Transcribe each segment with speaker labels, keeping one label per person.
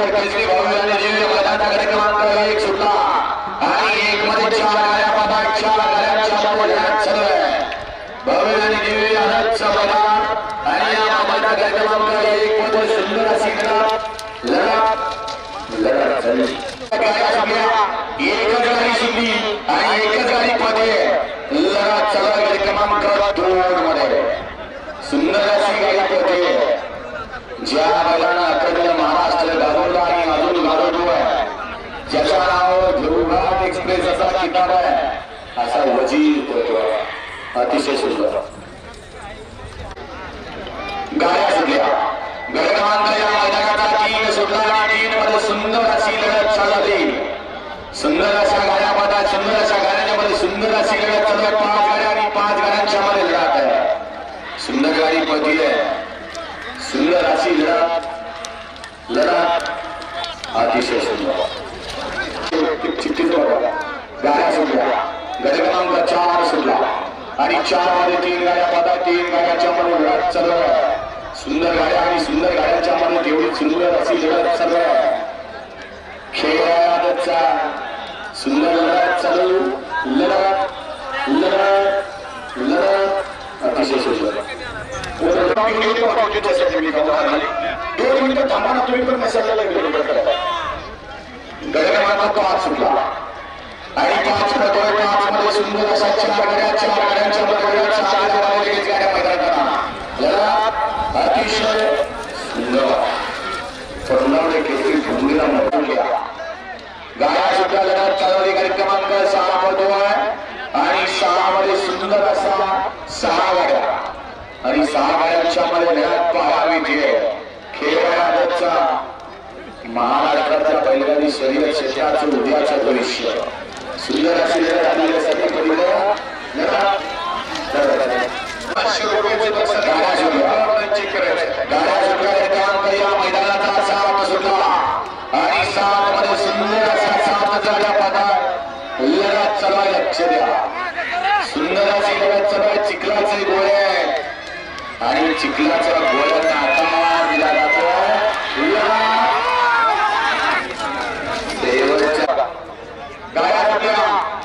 Speaker 1: दिव्य एक सुटला आणि एक मध्ये चार चारमध्ये चालू आहे दिव्य आणि या एक मध्ये सुंदर अशी झाली. एकच गाडी सुटली आणि एकच गाडी मध्ये लढत चालू आहे कार्यक्रमांक दोन मध्ये सुंदर अशी गाडी मध्ये ज्या बैलांना एक्सप्रेस असा किताब आहे. असा वजीर अतिशय सुंदर. गाड्या सुटल्या. या मैदानाचा तीन सुटला तीन मध्ये सुंदर अशी लढत सुंदर अशा गाड्या सुंदर अशा गाड्यांच्या मध्ये सुंदर अशी लढत चालू आहे. पाच गाड्या आणि पाच गाड्यांच्या मध्ये लढत आहे. सुंदर गाडी मध्ये आहे. सुंदर अशी लढत लढत अतिशय सुंदर. चिठ्ठीत गाड्या सुटल्या. गड क्रमांक चार सुटला. आणि चारमध्ये तीन गाड्या पदा तीन गाड्याच्या मध्ये लढत चालू सुंदर गाड्या आणि सुंदर गाड्यांच्या मध्ये तेवढी सुंदर अशी लढत चालू आहे खेळ आहे सुंदर लढत चालू. लढत. लढत. लढत. अतिशय सुंदर. दोन मिनिटं थांबा ना तुम्ही पण मसाल्याला विरोध करा. गडक्रमांक पाच सुटला. आणि पाच सुंदर आहे खेळ शरीर क्षेत्राचं उद्याचं भविष्य. पाचशे या मैदानाचा आणि सुंदर आहे. चिखलाचे गोळे आणि चिखलाच्या गोळ्यांना आकार दिला जातो लढत देवाच्या गाड्या सुटल्या आज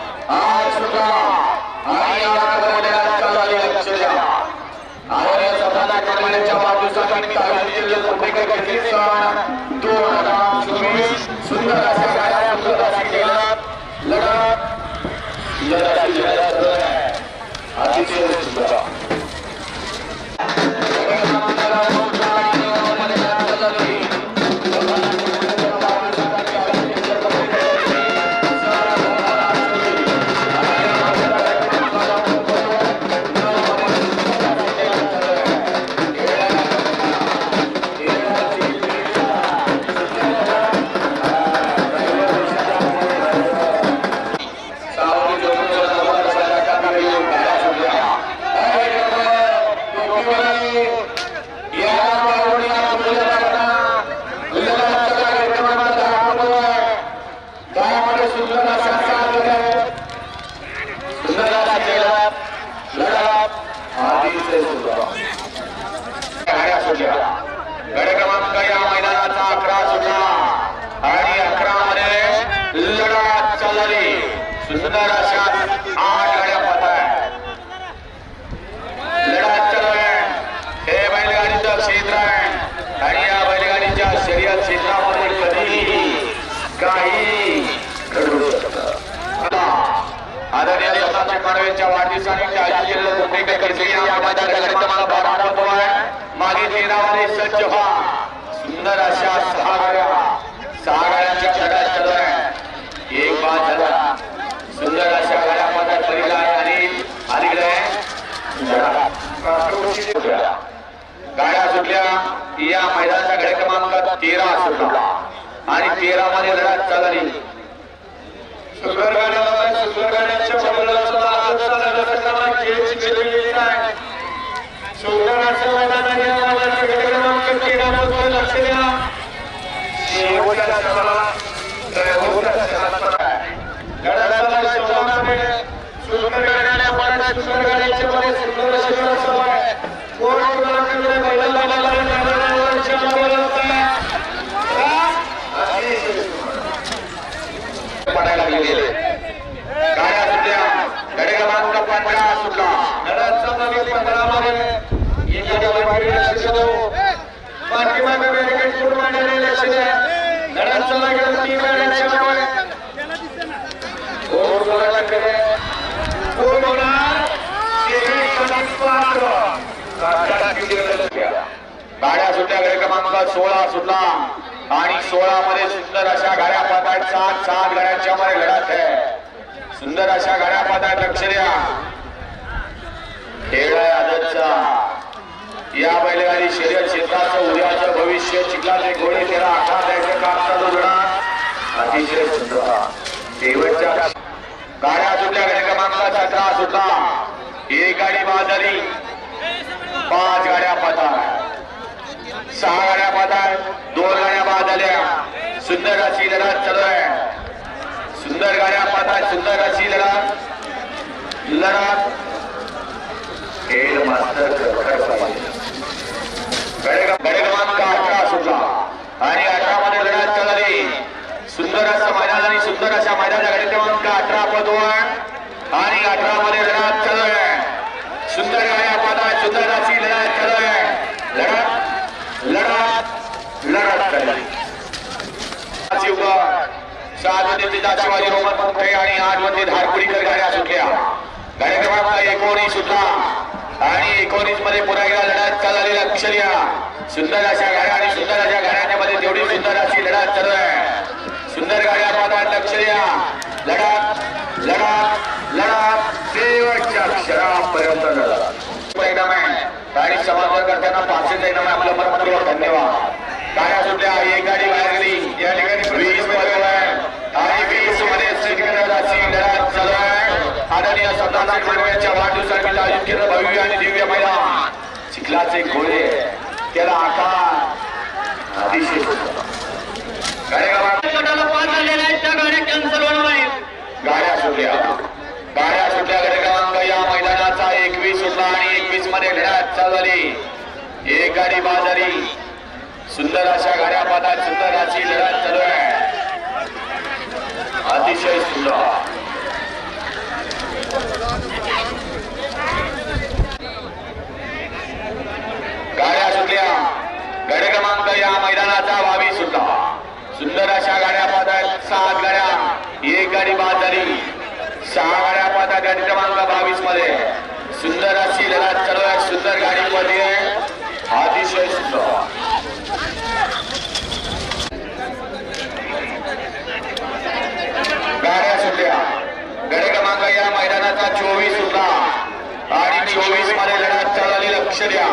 Speaker 1: या बारा मागे सज्ज व्हा सुंदर अशा सहा गाड्या सहा चालू आहे एक बाद झाला सुंदर अशा गाड्या आहे आणि अलीकडे गाड्या सुटल्या या मैदानाचा गड क्रमांक तेरा सुटला आणि तेरा मध्ये लढा चालली सुंदर गाड्याला सुंदर गाड्यांच्या बदलाचा आजचा लढत क्रमांक एक केलेली आहे सुंदर असं मैदान आहे या मध्ये लक्ष द्या. शेवटच्या क्षणाला शेवटच्या क्षणाला गडाला शेवटामध्ये सुंदर सुंदर गाड्यांच्या मध्ये सुंदर आहे. कोण कोणाकडे
Speaker 2: बाहेर लक्ष पाठीमागे बॅरिकेड लक्ष द्या. चालला गेला तीन कोण बोलायला करे कोण होणार आणि
Speaker 1: गाड्या सुटल्या घरी क्रमांक सोळा सुटला. आणि सोळा मध्ये सुंदर अशा गाड्या पाहत सात सात गाड्यांच्या मध्ये लढत आहे. सुंदर अशा गाड्या पाहत लक्ष द्या. खेळ आहे आजचा. या बैलगाडी शर्यत क्षेत्राचं उद्याचं भविष्य चिखलाचे घोडे त्याला आकार द्यायचं काम चालू अतिशय सुंदर. शेवटच्या गाड्या सुटल्या गाडी क्रमांक सुटला. एक गाडी बाजारी झाली पाच गाड्या पाहतात सहा गाड्या बाद दोन गाड्या बाद झाल्या सुंदर अशी लढत चालू आहे. सुंदर गाड्या पाहतात सुंदर अशी लढत. लढत. खेळ मास्तर खडखड पाहिजे गडे का क्रमांक अठरा सुटला. आणि अठरा मध्ये लढत चालली सुंदर असं मैदान आणि सुंदर अशा मैदानाचा गडे का अठरा पदवण आणि अठरा मध्ये लढत चालू सुंदर गाड्या पदा सुंदर अशी लढत चालू आहे लढत लढत लढत चालली सात मध्ये तिचा शिवाजी रोमन पंखे आणि आठमध्ये धारपुडीकर गाड्या सुटल्या. गाड्या क्रमांक एकोणीस सुटला. आणि एकोणीसमध्ये पुन्हा एकदा लढत चाललेली लक्ष द्या सुंदर अशा गाड्या आणि सुंदर अशा गाड्यांच्या तेवढी सुंदर अशी लढत चालू आहे. सुंदर गाड्या पाहतात लक्ष द्या लढत लढत लढत शेवटच्या क्षणापर्यंत लढत परिणाम आहे गाडी समाधान करताना पाचशे परिणाम आहे आपलं मनपूर्वक धन्यवाद. गाड्या सुटल्या एक गाडी बाहेर गेली. या ठिकाणी वीसमध्ये आहे आणि वीसमध्ये सिंगल अशी लढत चालू आहे आदरणीय सरदार मानवाच्या वाढदिवसानिमित्त आयोजित केलं भव्य आणि दिव्य मैदान. चिखलाचे घोडे त्याला आकार अतिशय. गाड्या सुटल्या. गाड्या सुटल्या क्रमांक या मैदानाचा एकवीस सुटला आणि एकवीसमध्ये लढत चालू झाली. एक गाडी झाली सुंदर अशा गाड्या पाहतात सुंदर अशी लढत चालू आहे. अतिशय सुंदर गाड्या सुटल्या गडे क्रमांक या मैदानाचा बावीस सुटला सुंदर अशा गाड्या पाहतात सात गाड्या एक गाडी बाद झाली सहा गाड्या गाडी क्रमांक बावीसमध्ये. सुंदर अशी लढत चालू आहे. सुंदर गाडी मध्ये अतिशय सुंदर. गाड्या सुटल्या. गडे क्रमांक या मैदानाचा चोवीस होता. आणि चोवीसमध्ये लढत चालली लक्ष द्या.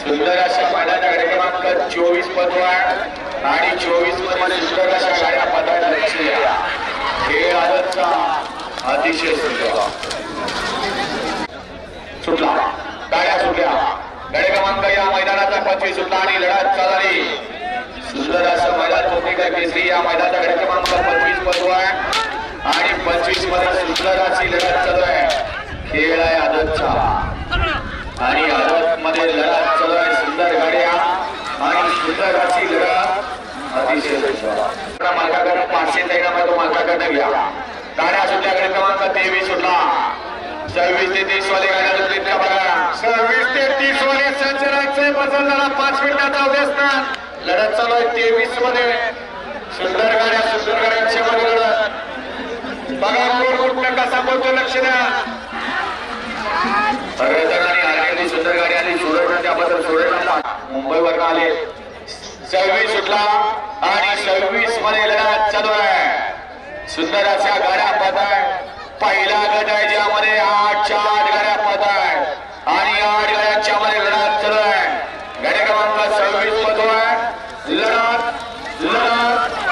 Speaker 1: सुंदर अशा मैदानाचा गडे क्रमांक चोवीस पदव आहे आणि चोवीसमध्ये सुंदर अशा गाड्या पदार्थ लक्ष द्या. खेळ आजचा अतिशय सुंदर. सुटला. गाड्या सुटल्या गाडी क्रमांक या मैदानाचा पंचवीस सुटला आणि लढत चालली. सुंदर असं मैदान कोणते केसरी या मैदानाचा गाडी क्रमांक पंचवीस पदव आहे. आणि पंचवीसमध्ये सुंदर अशी लढत चालू आहे. खेळ आहे आदतचा. आणि आदत मध्ये लढत चालू आहे सुंदर गाड्या आणि सुंदर अशी लढत अतिशय सुंदर. मालकाकडे पाचशे तेरा तो मालकाकडे घ्या. गाड्या सुटल्या गाडी क्रमांक तेवीस सुटला. सव्वीस ते तीस वाले गाड्या सुटली त्या बघा.
Speaker 2: सव्वीस ते तीस वाले संचलनाचे पाच मिनिटाचा अभ्यासनात
Speaker 1: लढत चालू आहे तेवीसमध्ये.
Speaker 2: सुंदर गाड्या सुंदरमध्ये लढत. बघा कोण कसा बोलतो लक्ष द्या.
Speaker 1: आणि आर्यनी सुंदर गाडी आली सुरत त्याबद्दल सुरत मुंबईवर आले. सव्वीस सुटला आणि सव्वीसमध्ये लढत चालू आहे. सुंदर अशा गाड्या पाहत आहे पहिला गट आहे ज्यामध्ये आठच्या आठ गाड्या पाहत आहे. आणि आठ गाड्यांच्या मध्ये लढत सुरू आहे. गाडी क्रमांक सव्वीस पदो आहे. लढत लढत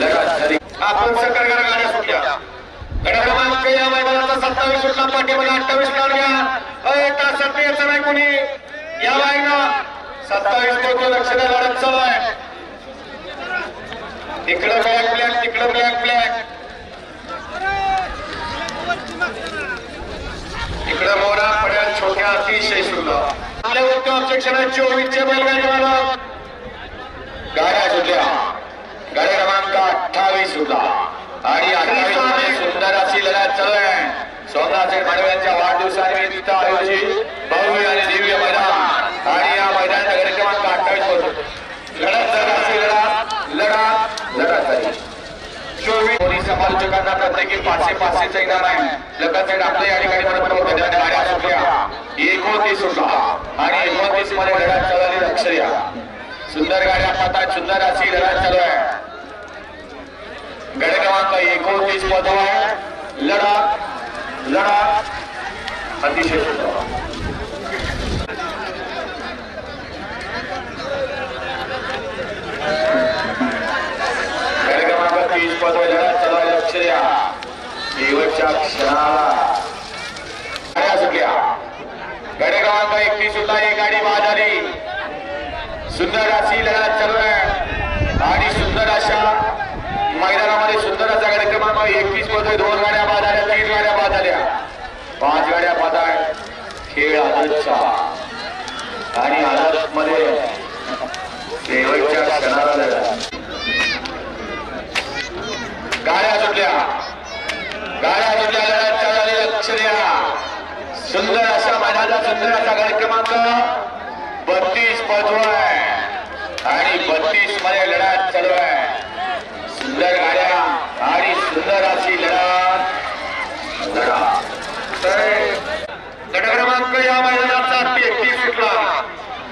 Speaker 1: लढत.
Speaker 2: आपण सकल करा गाड्या सुटल्या गाड्या क्रमांक या मैदानाचा सत्तावीस सुटला. पाठीमध्ये अठ्ठावीस लावून घ्या. अय तासात यायचं नाही कोणी. या बाईना सत्तावीस पोहोचलो लक्ष द्या लढत चालू आहे. इकडं ब्लॅक ब्लॅक तिकडं ब्लॅक ब्लॅक इकडं मोरा पड्या छोट्या अतिशय सुंदर. आपल्या वरती ऑब्जेक्शन आहे बैलगाडी मालक
Speaker 1: गाड्या सुटल्या. गाड्या क्रमांक अठ्ठावीस होता. आणि अठ्ठावीस सुंदर अशी लढत चालू आहे. सोमनाथ मानव वाढदिवसानिमित्त आयोजित भव्य आणि दिव्य मैदान. आणि या मैदानाचा गट क्रमांक अठ्ठावीस होतो. लढत जगाची लढा लढा लढत झाली चोवीस पोलीस समालोचकांना प्रत्येकी पाचशे पाचशेचा इनाम आहे. लगत आपल्या या ठिकाणी परत मैदानात गाड्या सुटल्या एकोणतीस होता आणि एकोणतीसमध्ये लढा चालवली लक्ष या सुंदर गाड्या पाहतात सुंदर अशी लढा चालू आहे. गड क्रमांक एकोणतीस पदव आहे. लढा. लढा. अतिशय सुंदर. पदव लढत चालवायला लक्ष द्या. शेवटच्या क्षणाला. गाड्या सुटल्या? क्रमांक सुद्धा एक गाडी बाद सुंदर अशी लढा चालू आहे. आणि सुंदर अशा मैदानामध्ये सुंदर असा गड क्रमांक एकवीसमध्ये दोन गाड्या बाद तीन गाड्या बाद पाच गाड्या बाद खेळ आदतचा आणि आदर्शमध्ये शेवटच्या क्षणाला लढा गाड्या सुटल्या गाड्या सुटल्या लढत लक्ष द्या. सुंदर अशा मैदानाचा सुंदर असा गाडी बत्तीस पदव आहे आणि बत्तीसमध्ये लढत चालू आहे सुंदर गाड्या आणि सुंदर अशी लढत. लढा तर गट क्रमांक या मैदानाचा तेहतीस सुटला.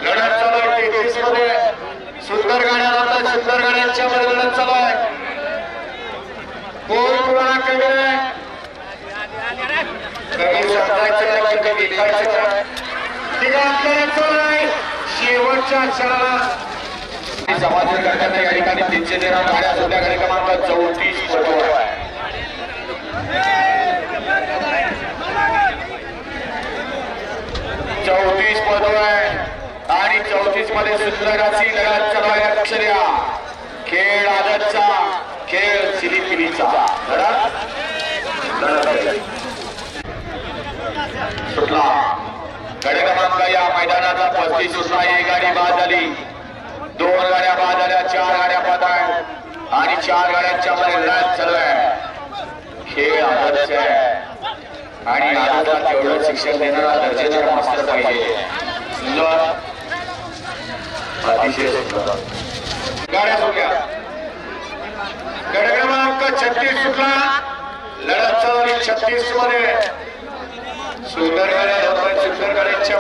Speaker 1: लढत चालू आहे तेहतीसमध्ये. सुंदर गाड्या सुंदर गाड्यांच्या मध्ये लढत चालू आहे. कोण तुम्हाला कमी कमी नाही कमी विकायचं नाही आपल्याला शेवटच्या क्षणाला समाधान करताना या ठिकाणी तीनशे तेरा गाड्या सुद्धा गाडी चौतीस पटव चौतीस पदव आहे. आणि चौतीसमध्ये सुंदर अशी लढत चालवायला लक्ष द्या खेळ आदरचा खेळ सिलिपिलीचा लढत सुटला. गडे क्रमांक या मैदानाचा पस्तीस सुटला एक गाडी बाद झाली. दोन गाड्या बाद झाल्या चार गाड्या बाद आहेत. आणि चार गाड्यांच्या मध्ये लढत चालू आहे. खेळ आदर्श आहे. आणि आदतला तेवढं शिक्षण देणारा दर्जेदार मास्टर पाहिजे. सुंदर. अतिशय सुंदर. गाड्या सुटल्या. गड क्रमांक छत्तीस सुटला. लढत चालवली छत्तीसमध्ये सुंदरगड गाड्या धावतात सुंदर गाड्यांच्या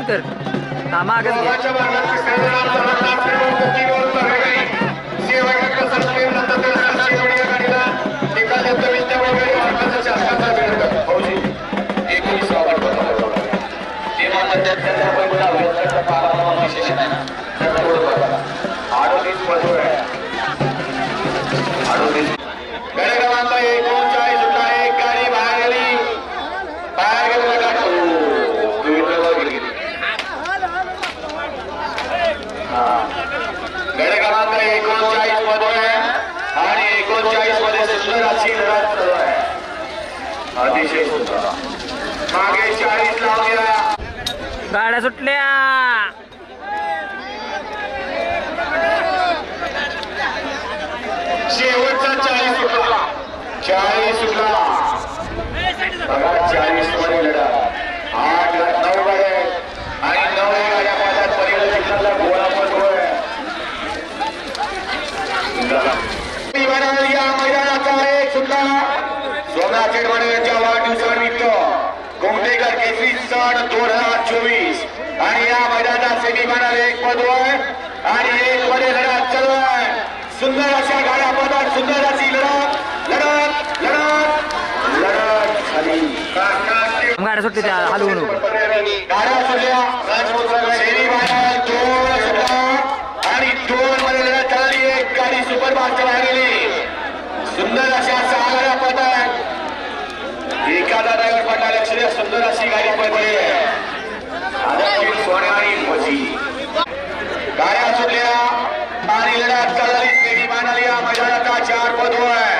Speaker 2: बंद कर. हा मागच घे गाड्या सुटल्या.
Speaker 1: शेवटचा चाळीस सुटला चाळीस सुटला बघा चाळीसमध्ये लढत आठ नऊ गाड्या आहेत. आणि नऊ गाड्या पाहतात पहिल्या चिखलाला गोळा पडतोय या मैदानाचा एक सुटला सोमनाथ चेडवाडे यांच्या वाढदिवसानिमित्त गोमटेकर केसरी सण दोन हजार चोवीस आणि या मैदानात सेमीफायनल एक पदव आहे आणि एक मध्ये लढत चालू आहे. सुंदर अशा गाड्या पदात सुंदर अशी लढत लढत लढत लढत झाली.
Speaker 2: गाड्या सुटली त्या हलवू नको
Speaker 1: गाड्या सुटल्या. दोन सुटला. आणि दोन मध्ये लढत झाली. एक गाडी सुपर फास्ट बाहेर गेली. सुंदर अशा सहा गाड्या पदात सुंदर अशी गाडी पडली. गाड्या सुटल्या आणि लढत चालली पेढी मांडली या मैदानाचा चार पदो आहे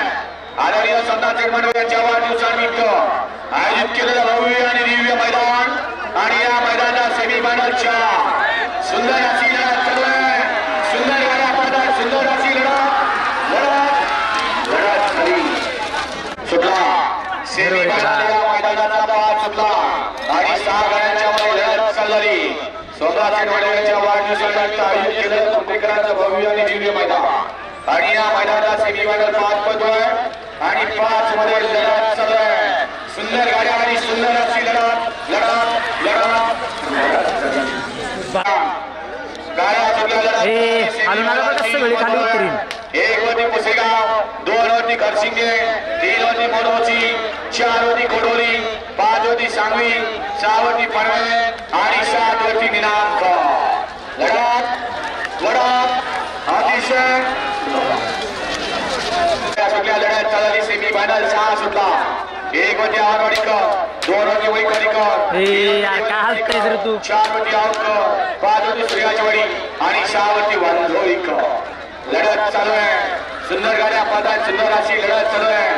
Speaker 1: आदरणीय संतान चेअरमन यांच्या वाढदिवसानिमित्त आयोजित केलेलं भव्य आणि दिव्य मैदान आणि या मैदानात सेमी फायनलच्या सुंदर अशी चालू आहे सुंदर गाड्या पडतात सुंदर अशी लढत लढत लढत झाली सुटला सेमी फायनल या मैदानाचा पाच सुटला आणि सहा गाड्यांच्या मध्ये लढत चालली स्वतःच्या वडिलांच्या वाढदिवसानिमित्त कुंभेकरांचं भव्य आणि दिव्य मैदान. आणि या मैदानात सेमी फायनल पाच पद आहे. आणि पाच मध्ये लढत आहे. सुंदर गाड्या आणि सुंदर अशी लढत लढत लढत. गाड्या सुटल्या. एक होती पुसेगाव दोन होती खरसिंगे तीन होती मोडोची चार होती कोडोली पाच होती सांगवी सहा होती पनवेल आणि सात होती दिनांक लढत. लढत अतिशय. सुटल्या लढ्यात चालली सेमी फायनल सहा सुटला एक होती आरवाडीकर दोन होती वैकवाडीकर
Speaker 3: ए यार काय हलतयस रे तू?
Speaker 1: चार होती आवकर पाच होती सूर्याचवाडी आणि सहा होती वांधोळीकर लढत चालू आहे. सुंदर गाड्या पदात सुंदर अशी लढत चालू आहे.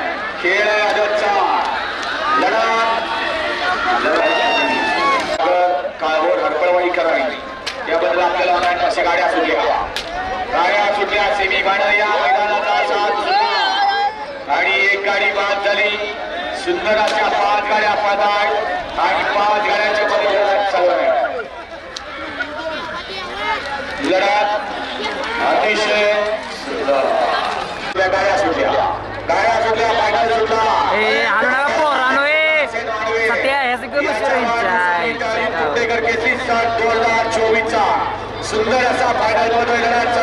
Speaker 1: खेळ आहे आजचा. लढत काळभोर हडपळवाडी करावी. त्याबद्दल आपल्याला अनेक अशा गाड्या सुटल्या गाड्या सुटल्या सेमी फायनल या मैदानाचा साथ. सुटला आणि एक गाडी बाद झाली. सुंदर अशा पाच गाड्या पदात आणि पाच गाड्यांच्या मध्ये लढत चालू आहे लढत अतिशय सुंदर. गाड्या सुटल्या गाड्या सुटल्या फायनल सुटला
Speaker 3: ए हालू नका पोरानो ए सत्या ह्या सगळं
Speaker 1: कुंडेकर केसरी सन दोन हजार चोवीसचा सुंदर असा फायनल